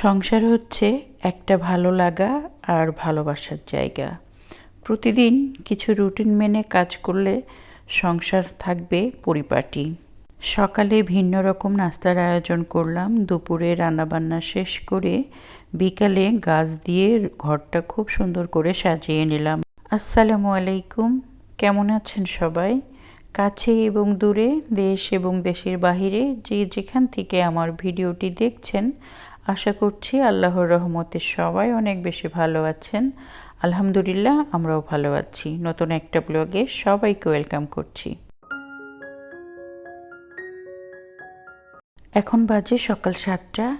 সংসার হচ্ছে একটা ভালো লাগা আর ভালোবাসার জায়গা। প্রতিদিন কিছু রুটিন মেনে কাজ করলে সংসার থাকবে পরিপাটি। সকালে ভিন্ন রকম নাস্তার আয়োজন করলাম, দুপুরে রান্নাবান্না শেষ করে বিকালে গাছ দিয়ে ঘরটা খুব সুন্দর করে সাজিয়ে নিলাম। আসসালামু আলাইকুম, কেমন আছেন সবাই? কাছে এবং দূরে, দেশ এবং দেশের বাহিরে যে যেখান থেকে আমার ভিডিওটি দেখছেন আশা করছি আল্লাহর রহমতে সবাই অনেক বেশি ভালো আছেন। আলহামদুলিল্লাহ, আমরাও ভালো আছি। নতুন একটা ব্লগে সবাইকে ওয়েলকাম করছি। এখন বাজে সকাল সাতটা,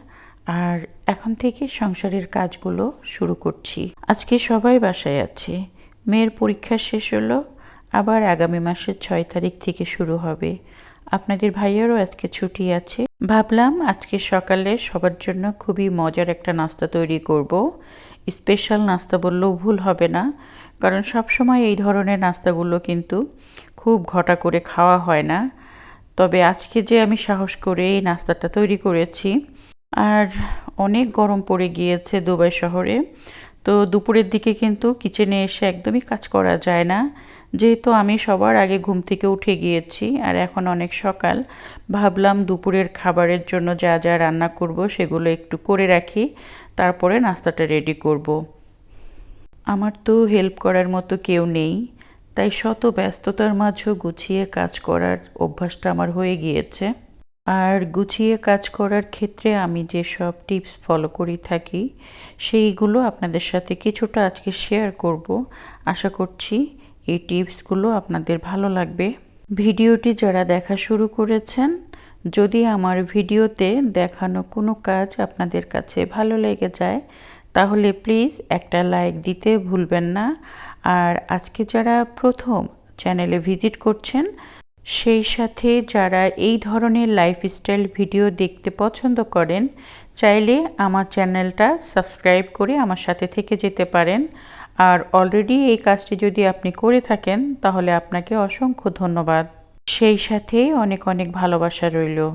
আর এখন থেকে সংসারের কাজগুলো শুরু করছি। আজকে সবাই বাসায় আছে। মেয়ের পরীক্ষা শেষ হলো, আবার আগামী মাসের ছয় তারিখ থেকে শুরু হবে। আপনাদের ভাইয়েরও আজকে ছুটি আছে। ভাবলাম আজকে সকালে সবার জন্য খুবই মজার একটা নাস্তা তৈরি করব। স্পেশাল নাস্তা বললেও ভুল হবে না, কারণ সব সময় এই ধরনের নাস্তাগুলো কিন্তু খুব ঘটা করে খাওয়া হয় না। তবে আজকে যে আমি সাহস করে এই নাস্তাটা তৈরি করেছি, আর অনেক গরম পড়ে গিয়েছে দুবাই শহরে, তো দুপুরের দিকে কিন্তু কিচেনে এসে একদমই কাজ করা যায় না। যেহেতু আমি সবার আগে ঘুম থেকে উঠে গিয়েছি আর এখন অনেক সকাল, ভাবলাম দুপুরের খাবারের জন্য যা যা রান্না করব সেগুলো একটু করে রাখি, তারপরে নাস্তাটা রেডি করব। আমার তো হেল্প করার মতো কেউ নেই, তাই শত ব্যস্ততার মাঝেও গুছিয়ে কাজ করার অভ্যাসটা আমার হয়ে গিয়েছে আর গুছিয়ে কাজ করার ক্ষেত্রে আমি যে সব টিপস ফলো করি থাকি, সেইগুলো আপনাদের সাথে কিছুটা আজকে শেয়ার করব আশা করছি এই টিপসগুলো আপনাদের ভালো লাগবে। ভিডিওটি যারা দেখা শুরু করেছেন, যদি আমার ভিডিওতে দেখানো কোনো কাজ আপনাদের কাছে ভালো লেগে যায়, তাহলে প্লিজ একটা লাইক দিতে ভুলবেন না। আর আজকে যারা প্রথম চ্যানেলে ভিজিট করছেন, সেই সাথে যারা এই ধরনের লাইফস্টাইল ভিডিও দেখতে পছন্দ করেন, চাইলে আমার চ্যানেলটা সাবস্ক্রাইব করে আমার সাথে থেকে যেতে পারেন। আর অলরেডি এই কাজটি যদি আপনি করে থাকেন, তাহলে আপনাকে অসংখ্য ধন্যবাদ। সেই সাথে অনেক অনেক ভালোবাসা রইল।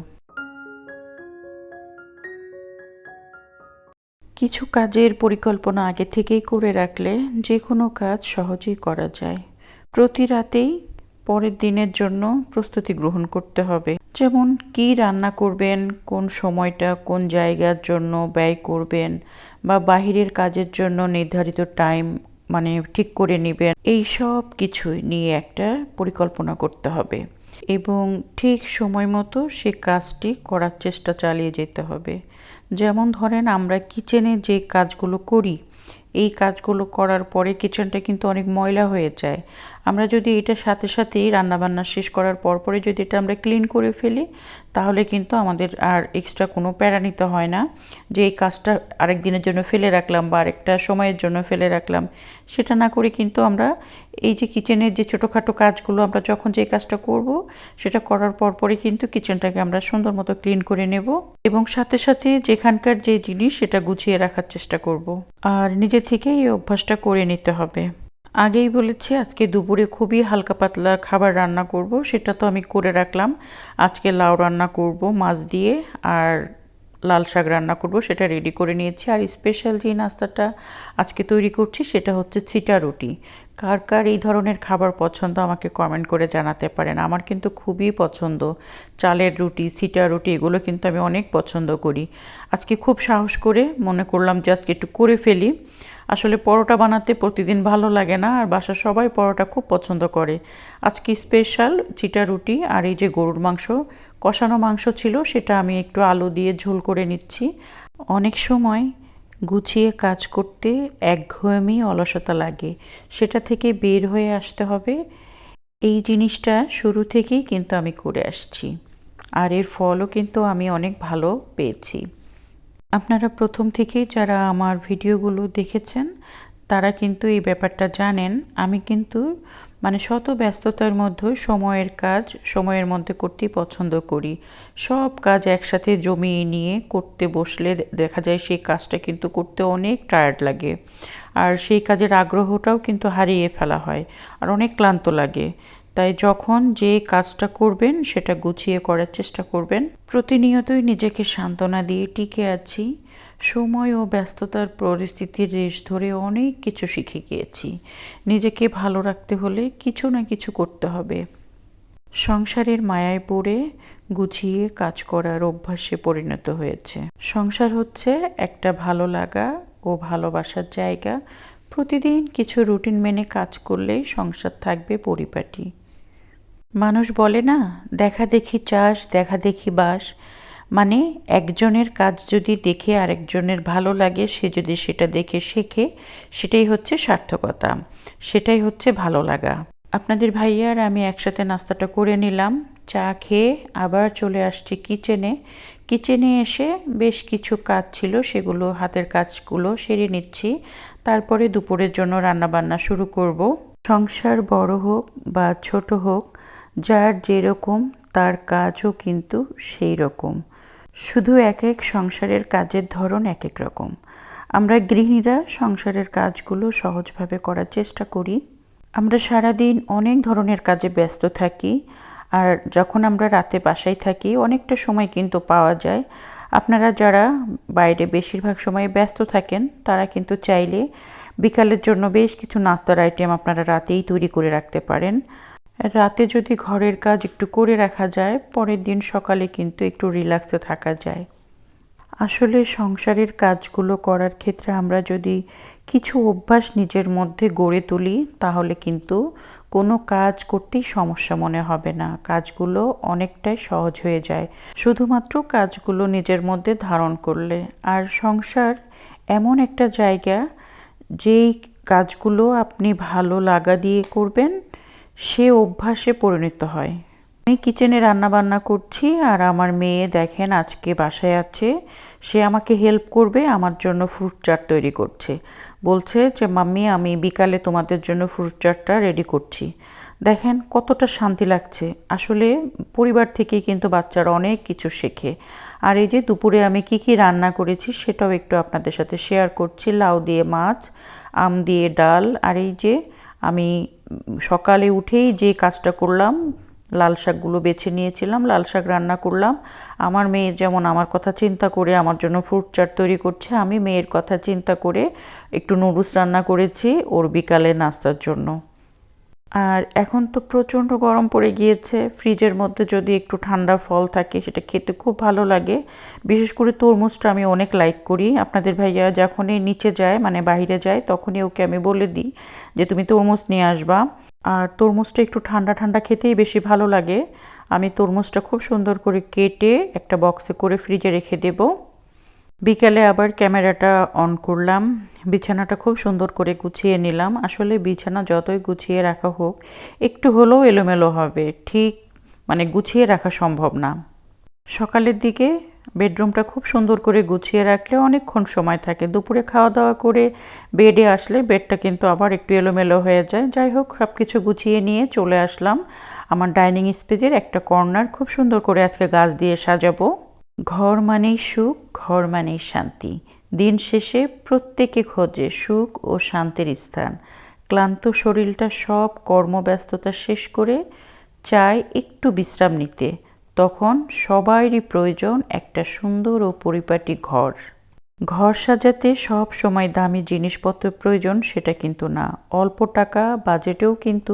কিছু কাজের পরিকল্পনা আগে থেকেই করে রাখলে যে কোনো কাজ সহজেই করা যায়। প্রতি রাতেই পরের দিনের জন্য প্রস্তুতি গ্রহণ করতে হবে। যেমন, কি রান্না করবেন, কোন সময়টা, কোন জায়গার জন্য ব্যয় করবেন বা বাহিরের কাজের জন্য নির্ধারিত টাইম মানে ঠিক করে নেবেন। এই সব কিছুই নিয়ে একটা পরিকল্পনা করতে হবে এবং ঠিক সময় মতো সে কাজটি করার চেষ্টা চালিয়ে যেতে হবে। যেমন ধরেন, আমরা কিচেনে যে কাজগুলো করি, এই কাজগুলো করার পরে কিচেনটা কিন্তু অনেক ময়লা হয়ে যায়। আমরা যদি এটা সাথে সাথেই রান্নাবান্না শেষ করার পর পরে যদি এটা আমরা ক্লিন করে ফেলি, তাহলে কিন্তু আমাদের আর এক্সট্রা কোনো প্যারা নিতে হয় না। যে এই কাজটা আরেক দিনের জন্য ফেলে রাখলাম বা আরেকটা সময়ের জন্য ফেলে রাখলাম, সেটা না করে কিন্তু আমরা এই যে কিচেনের যে ছোটোখাটো কাজগুলো আমরা যখন যে কাজটা করব, সেটা করার পর পরে কিন্তু কিচেনটাকে আমরা সুন্দর মতো ক্লিন করে নেব এবং সাথে সাথে যেখানকার যে জিনিস সেটা গুছিয়ে রাখার চেষ্টা করব। আর নিজে থেকে এই অভ্যাসটা করে নিতে হবে। আগেই বলেছি, আজকে দুপুরে খুবই হালকা পাতলা খাবার রান্না করব, সেটা তো আমি করে রাখলাম। আজকে লাউ রান্না করব, মাছ দিয়ে, আর লাল শাক রান্না করব, সেটা রেডি করে নিয়েছি। আর স্পেশাল যে নাস্তাটা আজকে তৈরি করছি, সেটা হচ্ছে ছিটা রুটি। কার কার এই ধরনের খাবার পছন্দ আমাকে কমেন্ট করে জানাতে পারেন। আমার কিন্তু খুবই পছন্দ। চালের রুটি, ছিটা রুটি, এগুলো কিন্তু আমি অনেক পছন্দ করি। আজকে খুব সাহস করে মনে করলাম যে আজকে একটু করে ফেলি। আসলে পরোটা বানাতে প্রতিদিন ভালো লাগে না, আর বাসার সবাই পরোটা খুব পছন্দ করে। আজকে স্পেশাল চিটা রুটি আর এই যে গরুর মাংস, কষানো মাংস ছিল, সেটা আমি একটু আলু দিয়ে ঝোল করে নিচ্ছি। অনেক সময় গুছিয়ে কাজ করতে একঘেয়েমি অলসতা লাগে, সেটা থেকে বের হয়ে আসতে হবে। এই জিনিসটা শুরু থেকেই কিন্তু আমি করে আসছি, আর এর ফলও কিন্তু আমি অনেক ভালো পেয়েছি। আপনারা প্রথম থেকেই যারা আমার ভিডিওগুলো দেখেছেন, তারা কিন্তু এই ব্যাপারটা জানেন। আমি কিন্তু মানে শত ব্যস্ততার মধ্যে সময়ের কাজ, সময়ের মধ্যে করতেই পছন্দ করি। সব কাজ একসাথে জমিয়ে নিয়ে করতে বসলে দেখা যায় সেই কাজটা কিন্তু করতে অনেক টায়ার্ড লাগে। আর সেই কাজের আগ্রহটাও কিন্তু হারিয়ে ফেলা হয়। আর অনেক ক্লান্ত লাগে। তাই যখন যে কাজটা করবেন, সেটা গুছিয়ে করার চেষ্টা করবেন। প্রতিনিয়তই নিজেকে সান্ত্বনা দিয়ে টিকে আছি। সময় ও ব্যস্ততার পরিস্থিতির রেশ ধরে অনেক কিছু শিখে গিয়েছি। নিজেকে ভালো রাখতে হলে কিছু না কিছু করতে হবে। সংসারের মায়ায় পড়ে গুছিয়ে কাজ করার অভ্যাসে পরিণত হয়েছে। সংসার হচ্ছে একটা ভালো লাগা ও ভালোবাসার জায়গা। প্রতিদিন কিছু রুটিন মেনে কাজ করলেই সংসার থাকবে পরিপাটি। মানুষ বলে না, দেখা দেখি চাষ, দেখা দেখি বাস। মানে একজনের কাজ যদি দেখে আরেকজনের ভালো লাগে, সে যদি সেটা দেখে শেখে, সেটাই হচ্ছে সার্থকতা, সেটাই হচ্ছে ভালো লাগা। আপনাদের ভাইয়া আর আমি একসাথে নাস্তাটা করে নিলাম, চা খেয়ে আবার চলে আসছি কিচেনে। কিচেনে এসে বেশ কিছু কাজ ছিল, সেগুলো হাতের কাজগুলো সেরে নিচ্ছি। তারপরে দুপুরের জন্য রান্নাবান্না শুরু করব। সংসার বড় হোক বা ছোট হোক যার যেরকম, তার কাজও কিন্তু সেই রকম শুধু এক এক সংসারের কাজের ধরন এক এক রকম। আমরা গৃহিণীরা সংসারের কাজগুলো সহজভাবে করার চেষ্টা করি। আমরা সারাদিন অনেক ধরনের কাজে ব্যস্ত থাকি। আর যখন আমরা রাতে বাসায় থাকি, অনেকটা সময় কিন্তু পাওয়া যায়। আপনারা যারা বাইরে বেশিরভাগ সময় ব্যস্ত থাকেন, তারা কিন্তু চাইলে বিকালের জন্য বেশ কিছু নাস্তার আইটেম আপনারা রাতেই তৈরি করে রাখতে পারেন। রাতে যদি ঘরের কাজ একটু করে রাখা যায়, পরের দিন সকালে কিন্তু একটু রিল্যাক্সে থাকা যায়। আসলে সংসারের কাজগুলো করার ক্ষেত্রে আমরা যদি কিছু অভ্যাস নিজের মধ্যে গড়ে তুলি, তাহলে কিন্তু কোনো কাজ করতেই সমস্যা মনে হবে না। কাজগুলো অনেকটাই সহজ হয়ে যায়। শুধুমাত্র কাজগুলো নিজের মধ্যে ধারণ করলে। আর সংসার এমন একটা জায়গা, যেই কাজগুলো আপনি ভালো লাগা দিয়ে করবেন সে অভ্যাসে পরিণত হয়। আমি কিচেনে রান্না বান্না করছি আর আমার মেয়ে দেখেন আজকে বাসায় আছে। সে আমাকে হেল্প করবে, আমার জন্য ফ্রুট চাট তৈরি করছে। বলছে যে, মাম্মি, আমি বিকালে তোমাদের জন্য ফ্রুট চাটটা রেডি করছি। দেখেন কতটা শান্তি লাগছে। আসলে পরিবার থেকেই কিন্তু বাচ্চারা অনেক কিছু শেখে। আর এই যে দুপুরে আমি কি কি রান্না করেছি সেটাও একটু আপনাদের সাথে শেয়ার করছি। লাউ দিয়ে মাছ, আম দিয়ে ডাল, আর এই যে আমি সকালে উঠেই যে কাজটা করলাম, লাল শাকগুলো বেছে নিয়েছিলাম, লাল শাক রান্না করলাম। আমার মেয়ে যেমন আমার কথা চিন্তা করে আমার জন্য ফ্রুট চাট তৈরি করছে, আমি মেয়ের কথা চিন্তা করে একটু নুডলস রান্না করেছি ওর বিকালে নাস্তার জন্য। আর এখন তো প্রচণ্ড গরম পড়ে গিয়েছে। ফ্রিজের মধ্যে যদি একটু ঠান্ডা ফল থাকে, সেটা খেতে খুব ভালো লাগে। বিশেষ করে তরমুজটা আমি অনেক লাইক করি। আপনাদের ভাইয়া যখনই নিচে যায় মানে বাইরে যায়, তখনই ওকে আমি বলে দিই যে, তুমি তরমুজ নিয়ে আসবা। আর তরমুজটা একটু ঠান্ডা ঠান্ডা খেতেই বেশি ভালো লাগে। আমি তরমুজটা খুব সুন্দর করে কেটে একটা বক্সে করে ফ্রিজে রেখে দেবো। বিকালে আবার ক্যামেরাটা অন করলাম। বিছানাটা খুব সুন্দর করে গুছিয়ে নিলাম। আসলে বিছানা যতই গুছিয়ে রাখা হোক, একটু হলেও এলোমেলো হবে। ঠিক মানে গুছিয়ে রাখা সম্ভব না। সকালের দিকে বেডরুমটা খুব সুন্দর করে গুছিয়ে রাখলে অনেকক্ষণ সময় থাকে। দুপুরে খাওয়া দাওয়া করে বেডে আসলে বেডটা কিন্তু আবার একটু এলোমেলো হয়ে যায়। যাই হোক সব কিছু গুছিয়ে নিয়ে চলে আসলাম। আমার ডাইনিং স্পেসের একটা কর্নার খুব সুন্দর করে আজকে গাছ দিয়ে সাজাবো। ঘর মানেই সুখ, ঘর মানেই শান্তি। দিন শেষে প্রত্যেকে খোঁজে সুখ ও শান্তির স্থান। ক্লান্ত শরীরটা সব কর্মব্যস্ততা শেষ করে চায় একটু বিশ্রাম নিতে। তখন সবারই প্রয়োজন একটা সুন্দর ও পরিপাটি ঘর। ঘর সাজাতে সব সময় দামি জিনিসপত্র প্রয়োজন সেটা কিন্তু না। অল্প টাকা, বাজেটেও কিন্তু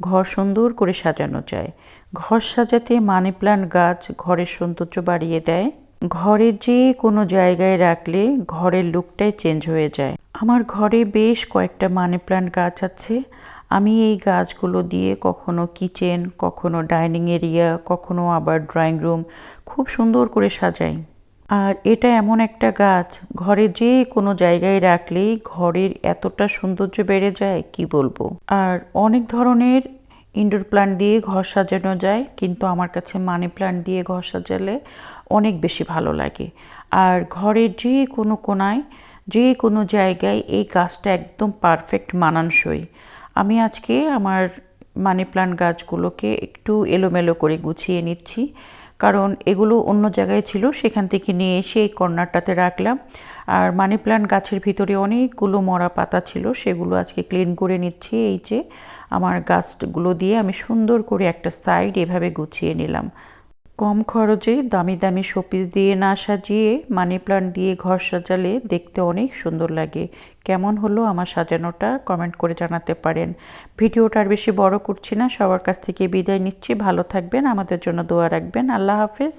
ঘর সুন্দর করে সাজানো যায়। ঘর সাজাতে মানি প্লান্ট গাছ ঘরের সৌন্দর্য বাড়িয়ে দেয়। ঘরে যে কোনো জায়গায় রাখলে ঘরের লুকটাই চেঞ্জ হয়ে যায়। আমার ঘরে বেশ কয়েকটা মানি প্লান্ট গাছ আছে। আমি এই গাছগুলো দিয়ে কখনো কিচেন, কখনো ডাইনিং এরিয়া, কখনো আবার ড্রয়িং রুম খুব সুন্দর করে সাজাই। আর এটা এমন একটা গাছ, ঘরে যে কোনো জায়গায় রাখলেই ঘরের এতটা সৌন্দর্য বেড়ে যায়, কি বলব? আর অনেক ধরনের ইনডোর প্ল্যান্ট দিয়ে ঘর সাজানো যায়, কিন্তু আমার কাছে মানি প্ল্যান্ট দিয়ে ঘর সাজালে অনেক বেশি ভালো লাগে। আর ঘরের যে কোনো কোনায়, যে কোনো জায়গায় এই গাছটা একদম পারফেক্ট মানানসই। আমি আজকে আমার মানি প্ল্যান্ট গাছগুলোকে একটু এলোমেলো করে গুছিয়ে নিচ্ছি। কারণ এগুলো অন্য জায়গায় ছিল, সেখান থেকে নিয়ে এসে এই কর্নারটাতে রাখলাম। আর মানি প্ল্যান্ট গাছের ভিতরে অনেকগুলো মরা পাতা ছিল, সেগুলো আজকে ক্লিন করে নিচ্ছি। এই যে আমার গাছগুলো দিয়ে আমি সুন্দর করে একটা সাইড এভাবে গুছিয়ে নিলাম। কম খরচে দামি দামি শোপিস দিয়ে না সাজিয়ে মানি প্লান্ট দিয়ে ঘর সাজালে দেখতে অনেক সুন্দর লাগে। কেমন হলো আমার সাজানোটা? কমেন্ট করে জানাতে পারেন। ভিডিওটা আর বেশি বড় করছি না, সবার কাছ থেকে বিদায় নিচ্ছি। ভালো থাকবেন, আমাদের জন্য দোয়া রাখবেন। আল্লাহ হাফেজ।